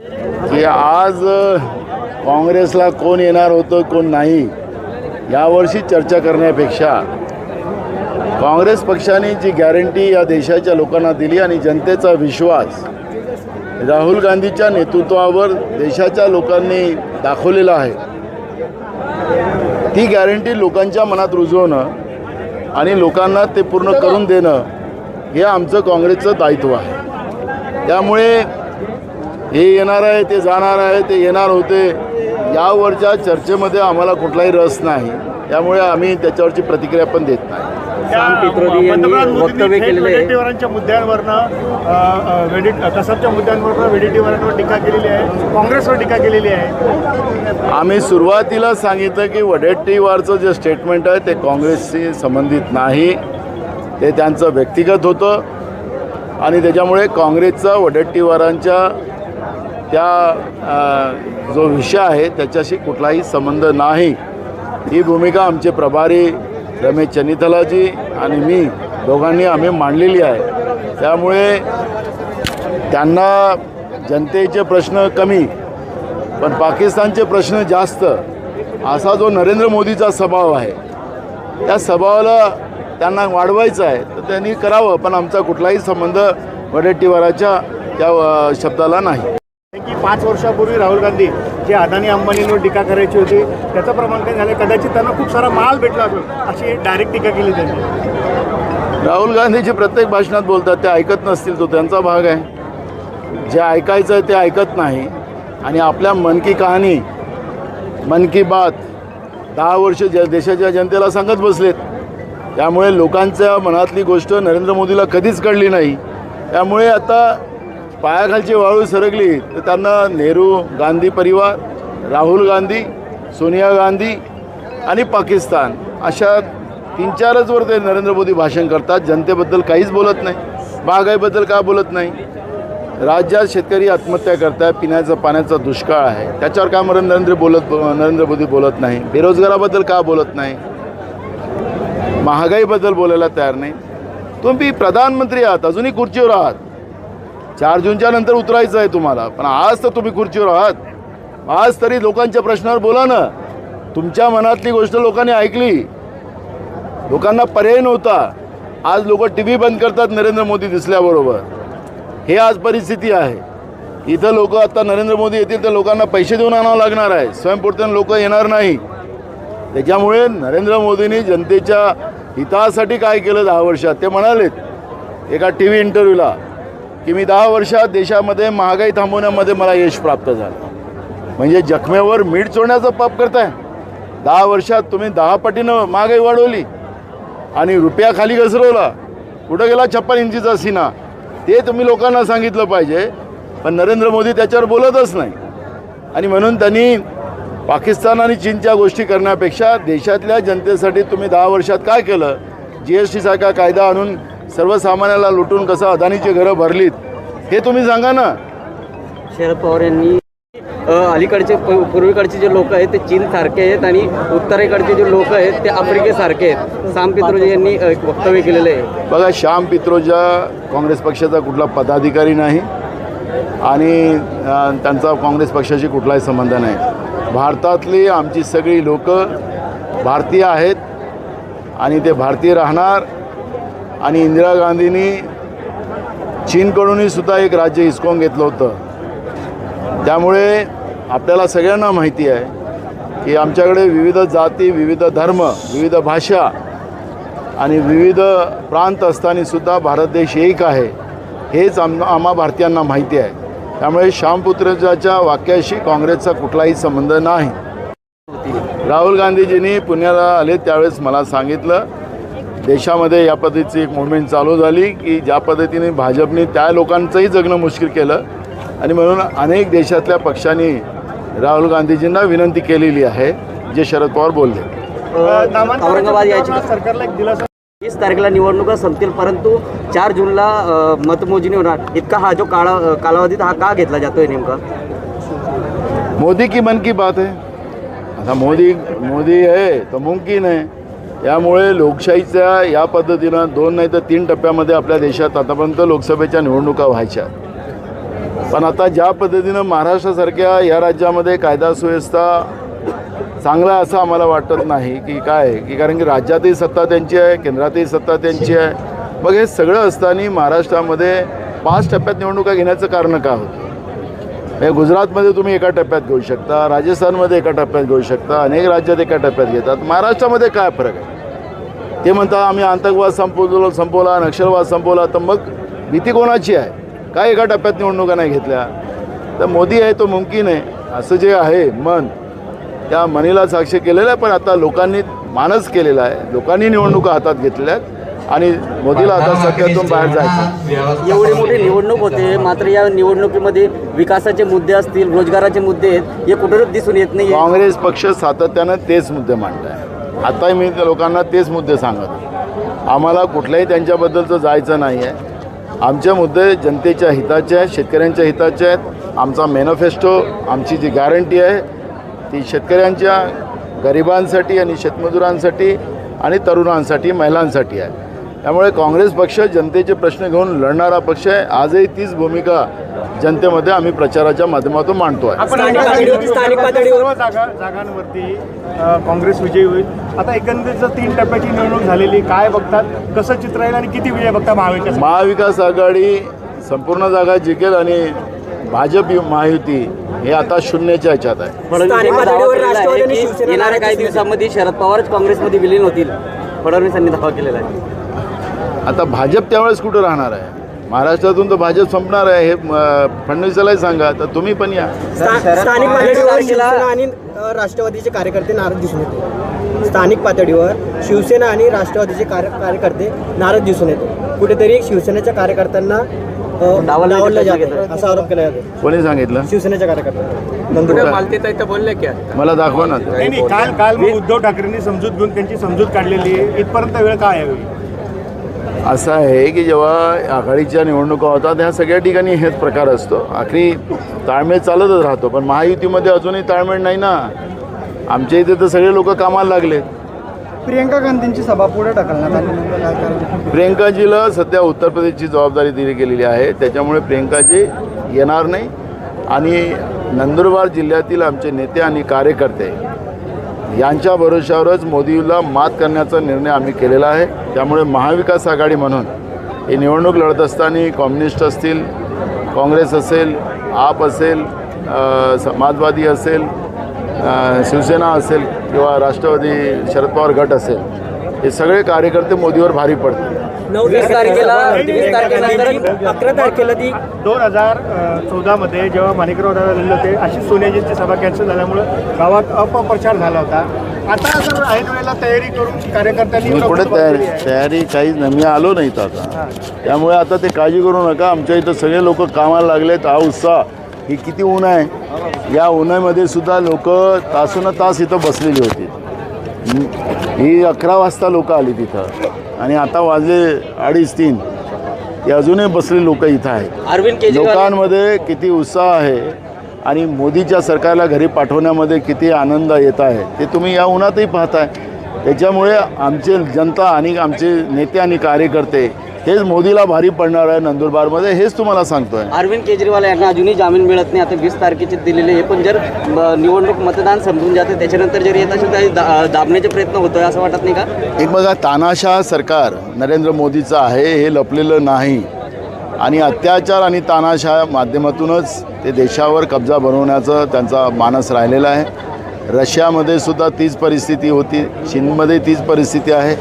की आज काँग्रेसला कोण येणार होतं कोण नाही यावर्षी चर्चा करण्यापेक्षा काँग्रेस पक्षाने जी गॅरंटी या देशाच्या लोकांना दिली आणि जनतेचा विश्वास राहुल गांधीच्या नेतृत्वावर देशाच्या लोकांनी दाखवलेला आहे ती गॅरंटी लोकांच्या मनात रुजवणं आणि लोकांना ते पूर्ण करून देणं हे आमचं काँग्रेसचं दायित्व आहे. त्यामुळे हे येणार आहे ते जाणार आहे ते येणार होते. यावरच्या चर्चेमध्ये आम्हाला कुठलाही रस नाही. त्यामुळे आम्ही त्याच्यावरची प्रतिक्रिया पण देत नाही. पंतप्रधान वक्तव्य केलेले मुद्द्यांवरनं अ, अ, वेडी कसबच्या मुद्द्यांवरनं वेडेटीवारांवर टीका केलेली आहे. काँग्रेसवर टीका केलेली आहे. आम्ही सुरुवातीला सांगितलं की वडेट्टीवारचं जे स्टेटमेंट आहे ते काँग्रेसशी संबंधित नाही. ते त्यांचं व्यक्तिगत होतं. आणि त्याच्यामुळे काँग्रेसचा वडेट्टीवारांच्या त्या जो विषय आहे त्याच्याशी कुठलाही संबंध नाही. ही भूमिका आमचे प्रभारी रमेश चनितलाजी आणि मी दोघांनी आम्ही मांडलेली आहे. त्यामुळे त्यांना जनतेचे प्रश्न कमी पण पाकिस्तानचे प्रश्न जास्त असा जो नरेंद्र मोदीचा स्वभाव आहे त्या स्वभावाला त्यांना वाढवायचं आहे तर त्यांनी करावं पण आमचा कुठलाही संबंध वडेट्टीवाराच्या त्या शब्दाला नाही. पाच वर्षापूर्वी राहुल गांधी जे अदानी अंबानींवर टीका करायची होती त्याचं प्रमाण काय झालं कदाचित त्यांना खूप सारा माल भेटला असेल अशी डायरेक्ट टीका केली त्यांनी. राहुल गांधीजी प्रत्येक भाषणात बोलतात ते ऐकत नसतील तो त्यांचा भाग आहे. जे ऐकायचं आहे ते ऐकत नाही. आणि आपल्या मन की कहाणी मन की बात दहा वर्ष ज देशाच्या जनतेला सांगत बसलेत त्यामुळे लोकांच्या मनातली गोष्ट नरेंद्र मोदीला कधीच कळली नाही. त्यामुळे आता पायाखालची वाळू सरकली तर त्यांना नेहरू गांधी परिवार राहुल गांधी सोनिया गांधी आणि पाकिस्तान अशा तीन चारच वर ते नरेंद्र मोदी भाषण करतात. जनतेबद्दल काहीच बोलत नाही. महागाईबद्दल का बोलत नाही? राज्यात शेतकरी आत्महत्या करतात पिण्याचं पाण्याचा दुष्काळ आहे. त्याच्यावर का मरण नरेंद्र बोलत नरेंद्र मोदी बोलत नाही? बेरोजगाराबद्दल का बोलत नाही? महागाईबद्दल बोलायला तयार नाही. तुम्ही प्रधानमंत्री आहात अजूनही खुर्चीवर आहात. चार जूनच्या नंतर उतरायचं आहे तुम्हाला. पण आज तर तुम्ही खुर्चीवर आहात. आज तरी लोकांच्या प्रश्नावर बोला ना. तुमच्या मनातली गोष्ट लोकांनी ऐकली. लोकांना पर्याय नव्हता. आज लोक टी व्ही बंद करतात नरेंद्र मोदी दिसल्याबरोबर. हे आज परिस्थिती आहे. इथं लोक आता नरेंद्र मोदी येतील तर लोकांना पैसे देऊन आणावं लागणार आहे. स्वयंपूर्तीनं लोक येणार नाही. त्याच्यामुळे नरेंद्र मोदींनी जनतेच्या हितासाठी काय केलं दहा वर्षात? ते म्हणालेत. एका टी व्ही इंटरव्ह्यूला. की मी दहा वर्षात देशामध्ये महागाई थांबवण्यामध्ये मला यश प्राप्त झालं. म्हणजे जखमेवर मीठ चोळण्याचं पाप करताय. दहा वर्षात तुम्ही दहा पटीनं महागाई वाढवली आणि रुपया खाली घसरवला. कुठं गेला छप्पन इंचीचा सीना? ते तुम्ही लोकांना सांगितलं पाहिजे. पण नरेंद्र मोदी त्याच्यावर बोलतच नाही. आणि म्हणून त्यांनी पाकिस्तान आणि चीनच्या गोष्टी करण्यापेक्षा देशातल्या जनतेसाठी तुम्ही दहा वर्षात काय केलं? जी एस टीसारखा कायदा आणून सर्वसामान्याला लुटून कसं अदानीची घरं भरलीत हे तुम्ही सांगा ना. शरद पवार यांनी अलीकडचे पूर्वेकडचे जे लोक आहेत ते चीन सारखे आहेत आणि उत्तरेकडचे जे लोक आहेत ते आफ्रिकेसारखे आहेत. साम पित्रोजी यांनी एक वक्तव्य केलेलं आहे. बघा श्याम पित्रोजा काँग्रेस पक्षाचा कुठला पदाधिकारी नाही आणि त्यांचा काँग्रेस पक्षाशी कुठलाही संबंध नाही. भारतातली आमची सगळी लोक भारतीय आहेत आणि ते भारतीय राहणार आणि इंदिरा गांधींनी चीनकडूनही सुद्धा एक राज्य हिसकावून घेतलं होतं. त्यामुळे आपल्याला सगळ्यांना माहिती आहे की आमच्याकडे विविध जाती विविध धर्म विविध भाषा आणि विविध प्रांत असतानासुद्धा भारत देश एक आहे हेच आम आम्हा भारतीयांना माहिती आहे. त्यामुळे श्यामपुत्रजाच्या वाक्याशी काँग्रेसचा कुठलाही संबंध नाही. राहुल गांधीजींनी पुण्याला आले त्यावेळेस मला सांगितलं देशामध्ये या पद्धतीची एक मुवमेंट चालू झाली की ज्या पद्धतीने भाजपने त्या लोकांचंही जगणं मुश्किल केलं. आणि म्हणून अनेक देशातल्या पक्षांनी राहुल गांधीजींना विनंती केलेली आहे जे शरद पवार बोलले. औरंगाबाद सरकारला एक दिलासा. वीस तारखेला निवडणुका संपतील परंतु चार जूनला मतमोजणी होणार. इतका हा जो काळा अ, कालावधी हा का घेतला जातोय नेमका? मोदी की मन की बात है? आता मोदी मोदी आहे तर मुमकिन आहे यामुळे लोकशाहीच्या या पद्धतीनं दोन नाही तर तीन टप्प्यामध्ये आपल्या देशात आतापर्यंत लोकसभेच्या निवडणुका व्हायच्या. पण आता ज्या पद्धतीनं महाराष्ट्रासारख्या या राज्यामध्ये कायदा सुव्यवस्था चांगला असं आम्हाला वाटत नाही की काय? की कारण की राज्यातही सत्ता त्यांची आहे केंद्रातही सत्ता त्यांची आहे. मग हे सगळं असताना महाराष्ट्रामध्ये पाच टप्प्यात निवडणुका घेण्याचं कारण काय होतं? हे गुजरातमध्ये तुम्ही एका टप्प्यात घेऊ शकता राजस्थानमध्ये एका टप्प्यात घेऊ शकता अनेक राज्यात एका टप्प्यात घेतात. महाराष्ट्रामध्ये काय फरक आहे? ते म्हणतात आम्ही आतंकवाद संपवलो संपवला नक्षलवाद संपवला. तर मग भीती कोणाची आहे? काय एका टप्प्यात निवडणुका नाही घेतल्या? तर मोदी आहे तो मुमकिन आहे. असं जे आहे मन त्या मनीला साक्ष केलेलं आहे पण आता लोकांनी मानच केलेला आहे. लोकांनी निवडणुका हातात घेतलेल्या आहेत आणि मोदीला आता सत्यातून बाहेर जायचं. एवढी मोठी निवडणूक होते मात्र या निवडणुकीमध्ये विकासाचे मुद्दे असतील रोजगाराचे मुद्दे आहेत हे कुठेच दिसून येत नाही काँग्रेस पक्ष सातत्यानं तेच मुद्दे मांडत आहे आताही मी त्या लोकांना तेच मुद्दे सांगत आम्हाला कुठल्याही त्यांच्याबद्दलचं जायचं नाही आहे आमचे मुद्दे जनतेच्या हिताचे आहेत शेतकऱ्यांच्या हिताचे आहेत. आमचा मॅनिफेस्टो आमची जी गॅरंटी आहे ती शेतकऱ्यांच्या गरिबांसाठी आणि शेतमजुरांसाठी आणि तरुणांसाठी महिलांसाठी आहे. त्यामुळे काँग्रेस पक्ष जनतेचे प्रश्न घेऊन लढणारा पक्ष आहे. आजही तीच भूमिका जनतेमध्ये आम्ही प्रचाराच्या माध्यमातून मांडतो जागांवरती काँग्रेस विजयी होईल. आता एकंदरीत जर तीन टप्प्याची निवडणूक झालेली काय बघतात? कसं चित्र येईल आणि किती विजय बघता महाविकास महाविकास आघाडी संपूर्ण जागा जिंकेल आणि भाजप महायुती हे आता शून्याच्या ह्याच्यात आहे. येणाऱ्या काही दिवसांमध्ये शरद पवारच काँग्रेसमध्ये विलीन होतील. फडणवीसांनी दावा केलेला आहे. आता भाजप त्यावेळेस कुठं राहणार आहे? महाराष्ट्रातून तर भाजप संपणार आहे हे फडणवीसालाही सांगा तर तुम्ही पण या. स्थानिक पातळीवर शिवसेना आणि राष्ट्रवादीचे कार्यकर्ते नाराज दिसून येते स्थानिक पातळीवर शिवसेना आणि राष्ट्रवादीचे कार्य कार्यकर्ते नाराज दिसून येते कुठेतरी शिवसेनेच्या कार्यकर्त्यांना अ, डावलण्याचा डावललं प्रयत्न जाते केला. असा आरोप केला जातो. कोणी सांगितलं? शिवसेनेच्या कार्यकर्त्यांना. नंदुरबार. मला दाखवा ना. काल काल उद्धव ठाकरेंनी समजूत घेऊन त्यांची समजूत काढलेली आहे. इथपर्यंत वेळ काय यावी असं आहे की जेव्हा आघाडीच्या निवडणुका होतात ह्या सगळ्या ठिकाणी हेच प्रकार असतो. आखरी ताळमेळ चालतच राहतो पण महायुतीमध्ये अजूनही ताळमेळ नाही ना. आमच्या इथे तर सगळे लोक कामाला लागले. प्रियंका गांधींची सभा पुढे ढकलण्यात आली? प्रियंकाजीला सध्या उत्तर प्रदेशची जबाबदारी दिली गेलेली आहे. त्याच्यामुळे प्रियंकाजी येणार नाही. आणि नंदुरबार जिल्ह्यातील आमचे नेते आणि कार्यकर्ते यांच्या भरोशावरच मोदीला मात करण्याचा निर्णय आम्ही केलेला आहे. त्यामुळे महाविकास आघाडी म्हणून ही निवडणूक लढत असताना कम्युनिस्ट असतील काँग्रेस असेल आप असेल समाजवादी असेल शिवसेना असेल किंवा राष्ट्रवादी शरद पवार गट असेल हे सगळे कार्यकर्ते मोदीवर भारी पडतील. वीस तारखेला वीस तारखेनंतर अकरा तारखेला ती दोन हजार चौदामध्ये जेव्हा माणिकराव दादा झाले होते अशी सोनियाजींची सभा कॅन्सल झाल्यामुळे गावात अपप्रचार झाला होता. आता जर ऐन वेळेला तयारी करून कार्यकर्त्यांनी मी पुढे तयारी तयारी काहीच नाही मी आलो नाहीत आता. त्यामुळे आता ते काळजी करू नका. आमच्या इथं सगळे लोक कामाला लागलेत. हा उत्साह ही किती ऊन आहे. या उन्हामध्ये सुद्धा लोक तासून तास इथं बसलेली होती. हं. ही अकरा वाजता लोक आली तिथं. आणि आता वाजले अडीच तीन. ती अजूनही बसलेली लोक इथं आहेत. अरविंद केजरीवाल लोकांमध्ये किती उत्साह आहे आणि मोदीच्या सरकारला घरी पाठवण्यामध्ये किती आनंद येत आहे ते तुम्ही या उन्हातही पाहताय. त्याच्यामुळे आमचे जनता आणि आमचे नेते आणि कार्यकर्ते हेच मोदीला भारी पडणार आहे नंदुरबारमध्ये हेच तुम्हाला सांगतोय. अरविंद केजरीवाल यांना अजूनही जामीन मिळत नाही. आता वीस तारखेचे दिलेले हे पण जर निवडणूक मतदान संपून जातं त्याच्यानंतर जर येत असेल तर दाबण्याचे प्रयत्न होतोय असं वाटत नाही का? एक बघा तानाशाह सरकार नरेंद्र मोदीचं आहे हे लपलेलं नाही. आणि अत्याचार आणि तानाशाह माध्यमातूनच ते देशावर कब्जा बनवण्याचं त्यांचा मानस राहिलेला आहे. रशियामध्ये सुद्धा तीच परिस्थिती होती चीनमध्ये तीच परिस्थिती आहे.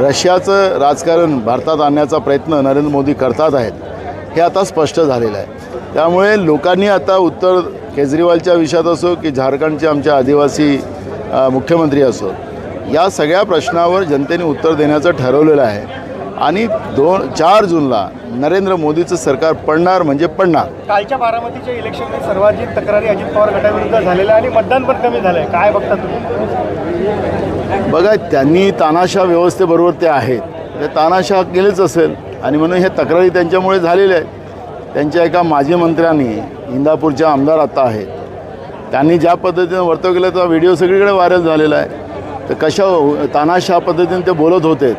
रशियाचं राजकारण भारतात आणण्याचा प्रयत्न नरेंद्र मोदी करतात आहेत हे आता स्पष्ट झालेलं आहे. त्यामुळे लोकांनी आता उत्तर केजरीवालच्या विषयात असो की झारखंडचे आमच्या आदिवासी मुख्यमंत्री असो या सगळ्या प्रश्नावर जनतेने उत्तर देण्याचं ठरवलेलं आहे. आणि दोन चार जूनला नरेंद्र मोदीचं सरकार पडणार म्हणजे पडणार. कालच्या बारामतीच्या इलेक्शनमध्ये सर्वाधिक तक्रारी अजित पवार गटाविरुद्ध झालेल्या आणि मतदान पण कमी झालंय. काय बघता तुम्ही? बघा त्यांनी तानाशा व्यवस्थेबरोबर ते आहेत. ते तानाशा केलेच असेल. आणि म्हणून हे तक्रारी त्यांच्यामुळे झालेल्या आहेत. त्यांच्या एका माजी मंत्र्यांनी इंदापूरचे आमदार आता आहेत. त्यांनी ज्या पद्धतीनं वर्तव केलं तो व्हिडिओ सगळीकडे व्हायरल झालेला आहे. तर कशा हो, तानाशा पद्धतीने ते बोलत होते?